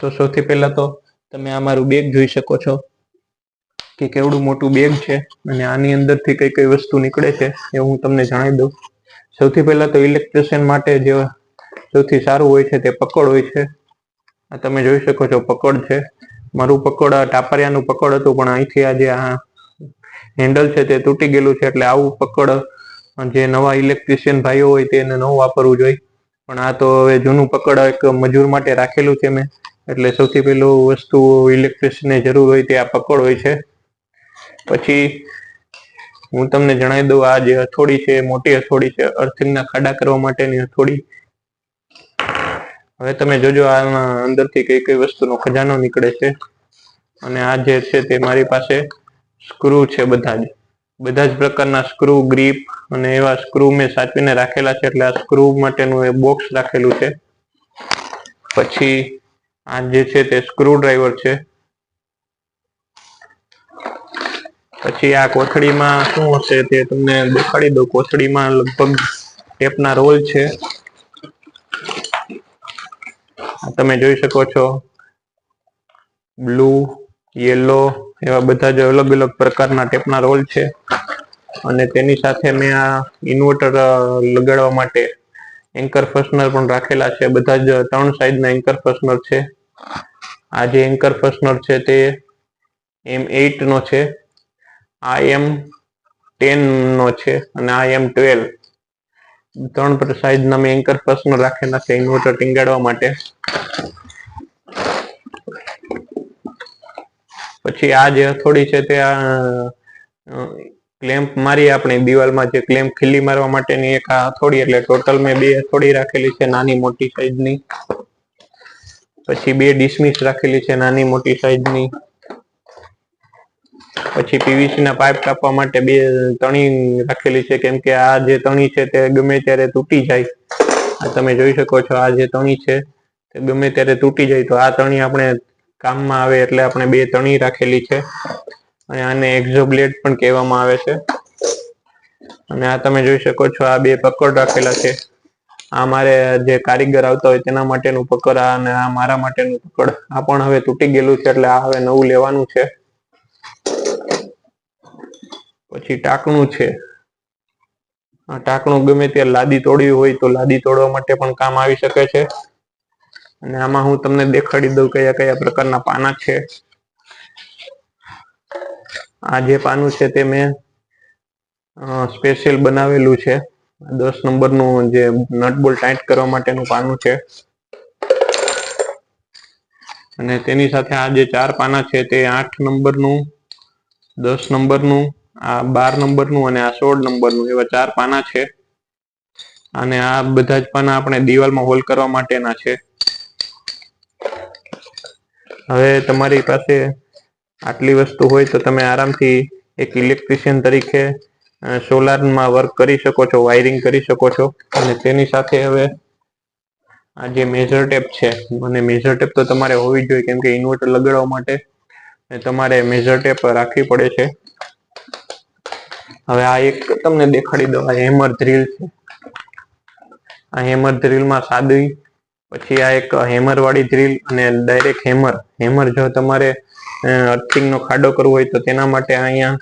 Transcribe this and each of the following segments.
તો સૌથી પહેલા તો તમે આ મારું બેગ જોઈ શકો છો કે કેવડું મોટું બેગ છે અને આની અંદરથી કઈ કઈ વસ્તુ નીકળે છે એ હું તમને જણાવી દઉં. સૌથી પહેલા તો ઇલેક્ટ્રિશિયન માટે જે સૌથી સારું હોય છે તે પકડ હોય છે. આ તમે જોઈ શકો છો પકડ છે. મારું પકડ, આ ટાપરિયાનું પકડ હતું, પણ અહીંથી આ જે આ હેન્ડલ છે તે તૂટી ગયેલું છે, એટલે આવું પકડ જે નવા ઇલેક્ટ્રિશિયન ભાઈઓ હોય તેને નવું વાપરવું જોઈએ. પણ આ તો હવે જૂનું પકડ એક મજૂર માટે રાખેલું છે મેં. એટલે સૌથી પહેલું વસ્તુ ઇલેક્ટ્રિશિયનની જરૂર હોય તે આ પકડ હોય છે. પછી હું તમને જણાવી દઉં, આ જે હથોડી છે મોટી હથોડી છે અર્થિંગના ખાડા કરવા માટેની હથોડી હવે તમે જોજો આમાં અંદરથી કઈ કઈ વસ્તુનો ખજાનો નીકળે છે. અને આ જે છે તે મારી પાસે સ્ક્રૂ છે બધા જ. બધા જ પ્રકારના સ્ક્રૂ ગ્રીપ અને એવા સ્ક્રૂ મેં સાચવીને રાખેલા છે, એટલે આ સ્ક્રૂ માટેનું એ બોક્સ રાખેલું છે. પછી આ જે છે તે સ્ક્રૂ ડ્રાઈવર છે. પછી આ કોથળીમાં શું હશે તે તમને દેખાડી દઉં. કોથળીમાં લગભગ ટેપના રોલ છે. તમે જોઈ શકો છો. બ્લુ, યેલો એવા બધા જ અલગ અલગ પ્રકારના ટેપના રોલ છે. અને તેની સાથે મેં આ ઇન્વર્ટર લગાડવા માટે એન્કર ફર્શનર પણ રાખેલા છે. બધા જ ત્રણ સાઈઝના એન્કર ફર્શનર છે. આ જે એન્કર ફર્સ્ટનર છે તે એમ એઇટ નો છે આ એમ ટેન નો છે અને આ એમ ટ્વેલ્વ ત્રણ સાઈઝના મેં એન્કર ફર્સ્ટનર રાખેલા છે ઇન્વર્ટર ટીંગાડવા માટે. પછી આ જે હથોડી છે તે આ ક્લેમ્પ મારી આપણે દિવાલમાં જે ક્લેમ્પ ખીલી મારવા માટેની એક હથોડી એટલે ટોટલ મેં બે હથોડી રાખેલી છે, નાની મોટી સાઈઝની પછી બે ડિસમિસ રાખેલી છે નાની મોટી સાઈઝની પછી પીવીસી ના પાઇપ કાપવા માટે બે તણી રાખેલી છે કેમ કે આ જે તણી છે તે ગમે ત્યારે તૂટી જાય. આ તમે જોઈ શકો છો આ જે તણી છે તે ગમે ત્યારે તૂટી જાય તો આ તણી આપણે કામમાં આવે એટલે આપણે બે તણી રાખેલી છે. અને આને એક્ઝોબ્લેટ પણ કહેવામાં આવે છે. અને આ તમે જોઈ શકો છો આ બે પકડ રાખેલા છે. આ મારે જે કારીગર આવતા હોય તેના માટેનું પકડ અને આ મારા માટેનું પકડ. આ પણ હવે તૂટી ગયેલું છે એટલે આ હવે નવું લેવાનું છે. પછી ટાંકણું છે. આ ટાંકણું ગમે ત્યારે લાદી તોડવી હોય તો લાદી તોડવા માટે પણ કામ આવી શકે છે. અને આમાં હું તમને દેખાડી દઉં કયા કયા પ્રકારના પાના છે. આ જે પાનું છે તે મેં સ્પેશિયલ બનાવેલું છે. દસ નંબરનું જે નટબોલ ટાઈટ કરવા માટેનું પાનું છે. અને તેની સાથે આ જે ચાર પાના છે તે આઠ નંબરનું, દસ નંબરનું, આ બાર નંબરનું અને આ સોળ નંબરનું એવા ચાર પાના છે. અને આ બધા જ પાના આપણે દિવાલમાં હોલ કરવા માટેના છે. હવે તમારી પાસે આટલી વસ્તુ હોય તો તમે આરામથી એક ઇલેક્ટ્રિશિયન તરીકે સોલારમાં વર્ક કરી શકો છો વાયરિંગ કરી શકો છો. અને તેની સાથે હવે આ જે મેજર ટેપ છે, અને મેજર ટેપ તો તમારે હોવી જોઈએ, કેમ કે ઇન્વર્ટર લગાડવા માટે તમારે મેજર ટેપ રાખવી પડે છે. હવે આ એક તમને દેખાડી દો આ હેમર ડ્રીલ છે. આ હેમર ડ્રીલમાં સાદી, પછી આ એક હેમર વાળી ડ્રીલ અને ડાયરેક્ટ હેમર હેમર જો તમારે અર્થિંગનો ખાડો કરવો હોય તો તેના માટે અહીંયા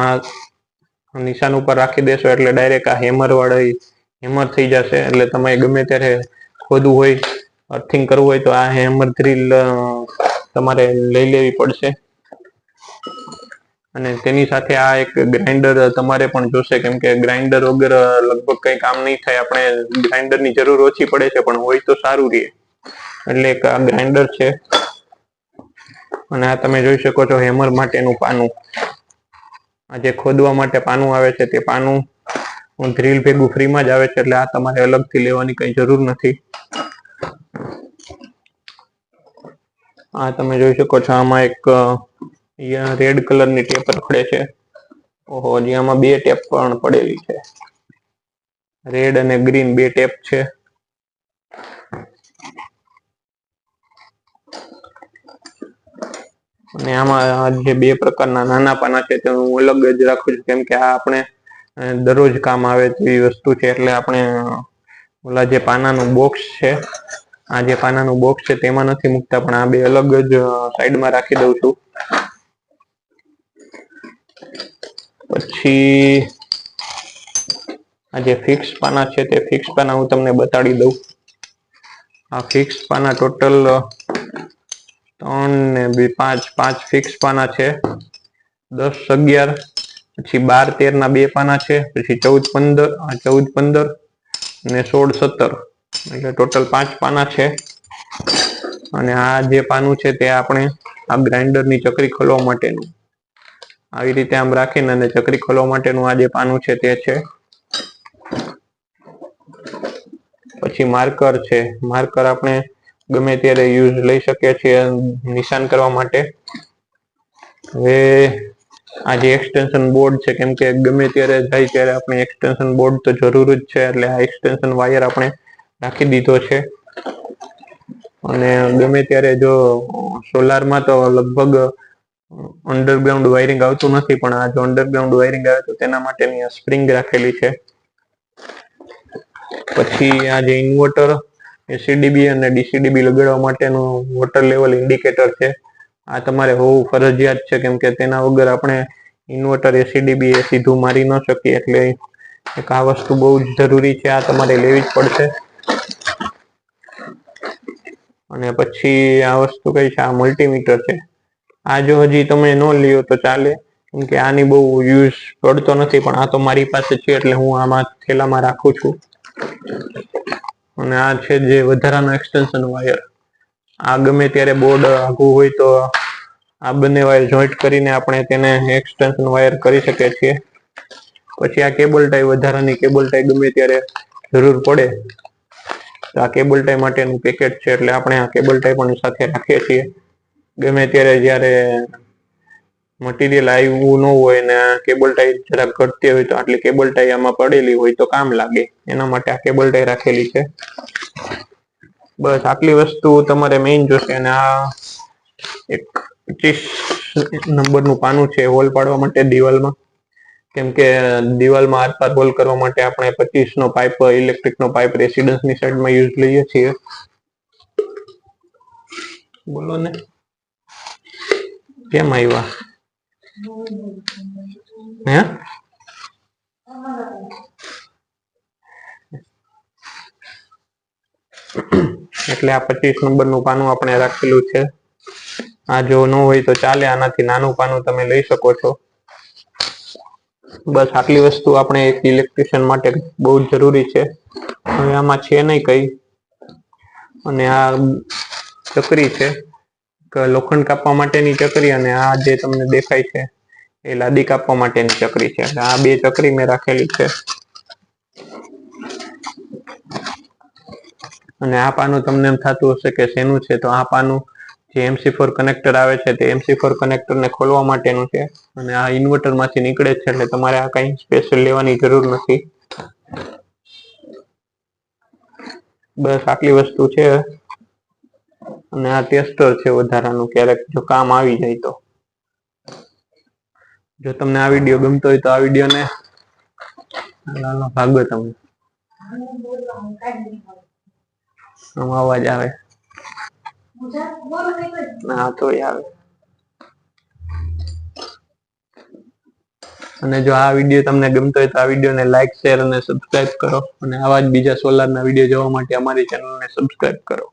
આ નિશાન ઉપર રાખી દેશો એટલે ડાયરેક્ટ આ હેમર વાળી હેમર થઈ જશે. એટલે તમે ગમે ત્યારે ખોદવું હોય અર્થિંગ કરવું હોય તો આ હેમર ડ્રીલ તમારે લઈ લેવી પડશે. અને તેની સાથે આ એક ગ્રાઇન્ડર તમારે પણ જોશે, કેમ કે ગ્રાઇન્ડર વગર લગભગ કઈ કામ નહીં થાય. આપણે ગ્રાઇન્ડરની જરૂર ઓછી પડે છે, પણ હોય તો સારું રહે. એટલે એક આ ગ્રાઇન્ડર છે. અને આ તમે જોઈ શકો છો હેમર માટેનું પાનું. આ જે ખોદવા માટે પાનું આવે છે તે પાનું ડ્રીલ ભેગું ફ્રીમાં જ આવે છે એટલે આ તમારે અલગથી લેવાની કઈ જરૂર નથી. આ તમે જોઈ શકો છો, આમાં એક રેડ કલરની ટેપ રખડે છે. ઓહો, હજી આમાં બે ટેપ પણ પડેલી છે. રેડ અને ગ્રીન બે ટેપ છે. અને આમાં જે બે પ્રકારના નાના પાના છે તે હું અલગ જ રાખું છું. કેમ કે આ આપણે દરરોજ કામ આવે તેવી વસ્તુ છે એટલે આપણે ઓલા જે પાનાનું બોક્સ છે, આ જે પાનાનું બોક્સ છે તેમાં નથી મૂકતા, પણ આ બે અલગ જ સાઈડમાં રાખી દઉં છું. પછી, આ જે ફિક્સ પાના છે તે ફિક્સ પાના હું તમને બતાડી દઉં. આ ફિક્સ પાના ટોટલ ત્રણ ને બે, પાંચ પાંચ ફિક્સ પાના છે. દસ, અગિયાર, પછી બાર, તેર ના બે પાના છે, પછી ચૌદ, પંદર ચૌદ, પંદર ને સોળ, સત્તર. એટલે ટોટલ પાંચ પાના છે. અને આ જે પાનું છે તે આપણે આ ગ્રાઇન્ડરની ચકરી ખોલવા માટેનું. આવી રીતે આમ રાખીને અને ચકરી ખોલવા માટેનું આ જે પાનું છે તે છે. પછી માર્કર છે. માર્કર આપણે ગમે ત્યારે યુઝ લઈ શકીએ છીએ નિશાન કરવા માટે. હવે આ જે એક્સટેન્શન બોર્ડ છે, કેમ કે ગમે ત્યારે જાય ત્યારે આપણે એક્સટેન્શન બોર્ડ તો જરૂર જ છે, એટલે આ એક્સટેન્શન વાયર આપણે રાખી દીધો છે. અને ગમે ત્યારે જો સોલારમાં તો લગભગ અંડરગ્રાઉન્ડ વાયરિંગ આવતું નથી, પણ આ જો અંડરગ્રાઉન્ડ વાયરિંગ આવે તો તેના માટેની સ્પ્રિંગ રાખેલી છે. પછી આ જે ઇન્વર્ટર એસીડીબી અને ડીસીડીબી લગાડવા માટેનું વોટર લેવલ ઇન્ડિકેટર છે. આ તમારે હોવું ફરજિયાત છે, કેમ કે તેના વગર આપણે ઇન્વર્ટર એસીડીબી એ સીધું મારી ન શકીએ, એટલે એક આ વસ્તુ બહુ જ જરૂરી છે, આ તમારે લેવી જ પડશે. અને પછી આ વસ્તુ કઈ છે, આ મલ્ટીમીટર છે. આ જો હજી તમે ન લ્યો તો ચાલે, કેમ કે આની બહુ યુઝ પડતો નથી, પણ આ તો મારી પાસે છે, એટલે હું આમાં થેલામાં રાખું છું. અને આ છે જે વધારાનો એક્સટેન્શન વાયર આ ગમે ત્યારે બોર્ડ આઘું હોય તો આ બંને વાયર જોઈન્ટ કરીને આપણે તેને એક્સટેન્શન વાયર કરી શકીએ છીએ. પછી આ કેબલ ટાઈ વધારાની કેબલ ટાઈ ગમે ત્યારે જરૂર પડે, તો આ કેબલ ટાઈ માટેનું પેકેટ છે એટલે આપણે આ કેબલ ટાઈ પણ સાથે રાખીએ છીએ. ગમે ત્યારે જ્યારે મટીરિયલ આવ્યું ન હોય ને કેબલ ટાઈ જરાક ઘટતી હોય તો આટલી કેબલ ટાઈ આમાં પડેલી હોય તો કામ લાગે. એના માટે આ કેબલ ટાઈ રાખેલી છે. બસ આટલી વસ્તુ તમારે મેઇન જોશે અને આ એક પચીસ નંબરનું પાનું છે હોલ પાડવા માટે દિવાલમાં. કેમ કે દિવાલમાં આરપાર હોલ કરવા માટે આપણે પચીસ નો પાઇપ ઇલેક્ટ્રિક નો પાઇપ રેસિડન્સની સાઈડમાં યુઝ લઈએ છીએ. બોલો ને. કેમ આવ્યા હે એટલે આ પચીસ નંબરનું પાનું આપણે રાખેલું છે. આ જો ન હોય તો ચાલે, આનાથી નાનું પાનું તમે લઈ શકો છો. બસ આટલી વસ્તુ આપણે એક ઇલેક્ટ્રિશિયન માટે બહુ જ જરૂરી છે. હવે આમાં છે નહીં કઈ. અને આ ચકરી છે. લોખંડ કાપવા માટેની ચકરી અને આ જે તમને દેખાય છે, એ લાદી કાપવા માટેની ચકરી છે. આ બે ચકરી મેં રાખેલી છે. અને આ પાનું તમને એમ થતું હશે કે શેનું છે? તો આ પાનું જે એમસી ફોર કનેક્ટર આવે છે, તે એમસી ફોર કનેક્ટર ને ખોલવા માટેનું છે. અને આ ઇન્વર્ટરમાંથી નીકળે છે, એટલે તમારે આ કઈ સ્પેશિયલ લેવાની જરૂર નથી. બસ આટલી વસ્તુ છે. અને આ ટેસ્ટર છે વધારાનું, ક્યારેક જો કામ આવી જાય તો. જો તમને આ વીડિયો ગમતો હોય તો આ વીડિયો ને લાલો ભાગો તમે અવાજ આવે. ના તોય આવે. અને જો આ વીડિયો તમને ગમતો હોય તો આ વિડીયોને લાઈક શેર અને સબસ્ક્રાઇબ કરો. અને આવા જ બીજા સોલારના વીડિયો જોવા માટે અમારી ચેનલને સબસ્ક્રાઇબ કરો.